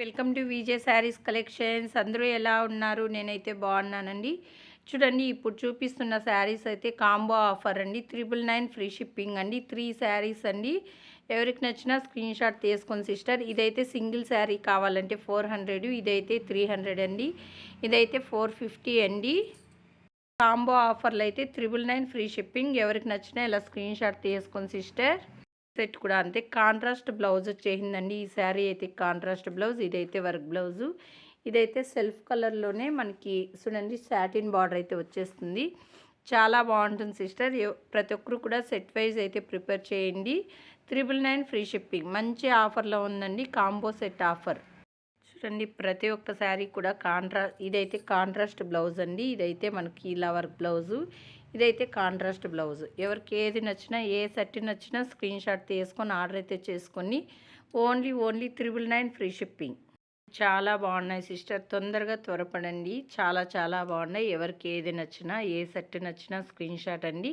Welcome to VJ saris collections. అందరూ ఎలా ఉన్నారు? నేనైతే బాగున్నానండి. చూడండి ఇప్పుడు చూపిస్తున్న శారీస్ అయితే కాంబో ఆఫర్ అండి. త్రిబుల్ నైన్ ఫ్రీ షిప్పింగ్ అండి. త్రీ శారీస్ అండి. ఎవరికి నచ్చినా స్క్రీన్ షాట్ తీసుకోండి సిస్టర్. ఇదైతే సింగిల్ శారీ కావాలంటే ఫోర్ హండ్రెడ్ ఇదైతే త్రీ హండ్రెడ్ అండి. ఇదైతే ఫోర్ ఫిఫ్టీ అండి. కాంబో ఆఫర్లు అయితే త్రిబుల్ నైన్ ఫ్రీ షిప్పింగ్. ఎవరికి నచ్చినా ఇలా స్క్రీన్ షాట్ తీసుకోండి సిస్టర్. సెట్ కూడా అంతే. కాంట్రాస్ట్ బ్లౌజ్ వచ్చేసిందండి. ఈ శారీ అయితే కాంట్రాస్ట్ బ్లౌజ్ ఇదైతే వర్క్ బ్లౌజు. ఇదైతే సెల్ఫ్ కలర్లోనే మనకి చూడండి సాటిన్ బార్డర్ అయితే వచ్చేస్తుంది. చాలా బాగుంటుంది సిస్టర్. ప్రతి ఒక్కరు కూడా సెట్ వైజ్ అయితే ప్రిపేర్ చేయండి. Triple nine free shipping. మంచి ఆఫర్లో ఉందండి. Combo set offer. చూడండి ప్రతి ఒక్క శారీ కూడా కాంట్రా ఇదైతే కాంట్రాస్ట్ బ్లౌజ్ అండి. ఇదైతే మనకి ఇలా వర్క్ బ్లౌజు. ఇదైతే కాంట్రాస్ట్ బ్లౌజ్ ఎవరికి ఏది నచ్చినా ఏ సెట్ నచ్చినా స్క్రీన్ షాట్ తీసుకొని ఆర్డర్ అయితే చేసుకొని only only triple nine free shipping చాలా బాగున్నాయి సిస్టర్ తొందరగా త్వరపడండి. చాలా చాలా బాగున్నాయి. ఎవరికి ఏది నచ్చినా ఏ సెట్ నచ్చినా స్క్రీన్ షాట్ అండి.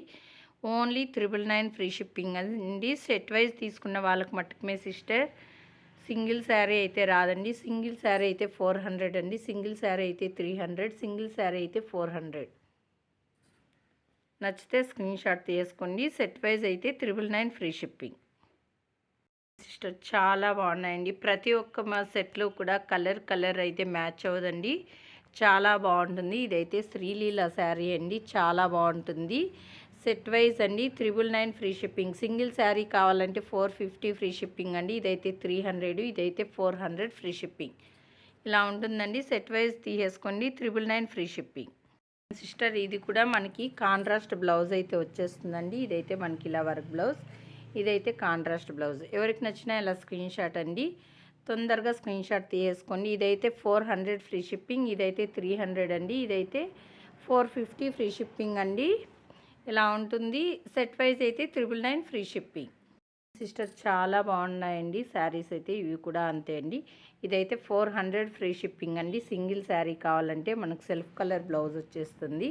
Only triple nine free shipping అండి. సెట్ వైజ్ తీసుకున్న వాళ్ళకి మట్టుకమే సిస్టర్ సింగిల్ శారీ అయితే రాదండి. సింగిల్ శారీ అయితే ఫోర్ హండ్రెడ్ అండి. సింగిల్ శారీ అయితే త్రీ హండ్రెడ్ సింగిల్ శారీ అయితే ఫోర్ హండ్రెడ్ నచ్చితే స్క్రీన్ షాట్ తీసుకోండి. సెట్ వైజ్ అయితే triple nine free shipping. Sister చాలా బాగున్నాయండి. ప్రతి ఒక్క మా సెట్లో కూడా కలర్ కలర్ అయితే మ్యాచ్ అవ్వదండి. చాలా బాగుంటుంది. ఇదైతే శ్రీలీల శారీ అండి. చాలా బాగుంటుంది. సెట్ వైజ్ అండి triple nine free shipping. Single sari కావాలంటే ఫోర్ ఫిఫ్టీ ఫ్రీ షిప్పింగ్ అండి. ఇదైతే త్రీ హండ్రెడ్ ఇదైతే ఫోర్ హండ్రెడ్ ఫ్రీ షిప్పింగ్. ఇలా ఉంటుందండి. సెట్ వైజ్ తీసేసుకోండి. Triple nine free shipping. Sister ఇది కూడా మనకి కాంట్రాస్ట్ బ్లౌజ్ అయితే వచ్చేస్తుందండి. ఇదైతే మనకి ఇలా వర్క్ బ్లౌజ్ ఇదైతే కాంట్రాస్ట్ బ్లౌజ్ ఎవరికి నచ్చినా ఇలా స్క్రీన్ షాట్ అండి. తొందరగా స్క్రీన్ షాట్ తీసేసుకోండి. ఇదైతే ఫోర్ హండ్రెడ్ ఫ్రీ షిప్పింగ్ ఇదైతే త్రీ హండ్రెడ్ అండి. ఇదైతే ఫోర్ ఫిఫ్టీ ఫ్రీ షిప్పింగ్ అండి. ఇలా ఉంటుంది. సెట్ వైజ్ అయితే triple nine free shipping sister చాలా బాగున్నాయండి. శారీస్ అయితే ఇవి కూడా అంతే అండి. ఇదైతే ఫోర్ హండ్రెడ్ ఫ్రీ షిప్పింగ్ అండి. సింగిల్ శారీ కావాలంటే మనకు సెల్ఫ్ కలర్ బ్లౌజ్ వచ్చేస్తుంది.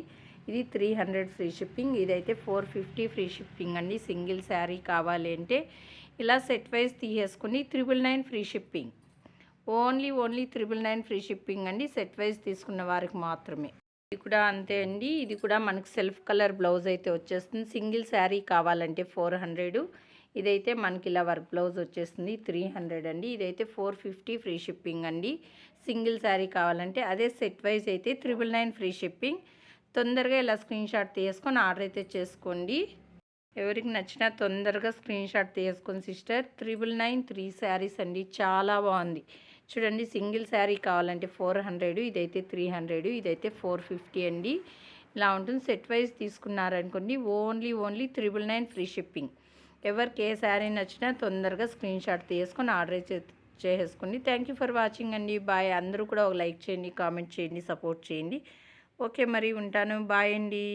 ఇది త్రీ హండ్రెడ్ ఫ్రీ షిప్పింగ్. ఇదైతే ఫోర్ ఫిఫ్టీ ఫ్రీ షిప్పింగ్ అండి. సింగిల్ శారీ కావాలి అంటే ఇలా సెట్ వైజ్ తీసేసుకుని triple nine free shipping. Only only triple nine free shipping అండి. సెట్ వైజ్ తీసుకున్న వారికి మాత్రమే. ఇది కూడా అంతే అండి. ఇది కూడా మనకు సెల్ఫ్ కలర్ బ్లౌజ్ అయితే వచ్చేస్తుంది. సింగిల్ శారీ కావాలంటే ఫోర్ హండ్రెడ్. ఇదైతే మనకి ఇలా వర్క్ బ్లౌజ్ వచ్చేసింది త్రీ హండ్రెడ్ అండి. ఇదైతే ఫోర్ ఫిఫ్టీ ఫ్రీ షిప్పింగ్ అండి. సింగిల్ శారీ కావాలంటే అదే సెట్ వైజ్ అయితే త్రిబుల్ నైన్ ఫ్రీ షిప్పింగ్. తొందరగా ఇలా స్క్రీన్ షాట్ తీసుకొని ఆర్డర్ అయితే చేసుకోండి. ఎవరికి నచ్చినా తొందరగా స్క్రీన్ షాట్ తీసుకొని sister. Triple nine three saris అండి. చాలా బాగుంది. చూడండి సింగిల్ శారీ కావాలంటే ఫోర్ హండ్రెడ్ ఇదైతే త్రీ హండ్రెడ్ ఇదైతే ఫోర్ ఫిఫ్టీ అండి. ఇలా ఉంటుంది. Set wise తీసుకున్నారనుకోండి only only triple nine free shipping. ఎవరికి ఏ శారీ నచ్చినా తొందరగా స్క్రీన్ షాట్ తీసుకొని ఆర్డర్ చేసేసుకోండి థ్యాంక్ యూ ఫర్ వాచింగ్ అండి. బాయ్ అందరూ కూడా ఒక లైక్ చేయండి కామెంట్ చేయండి సపోర్ట్ చేయండి. ఓకే మరి ఉంటాను. బాయ్ అండి.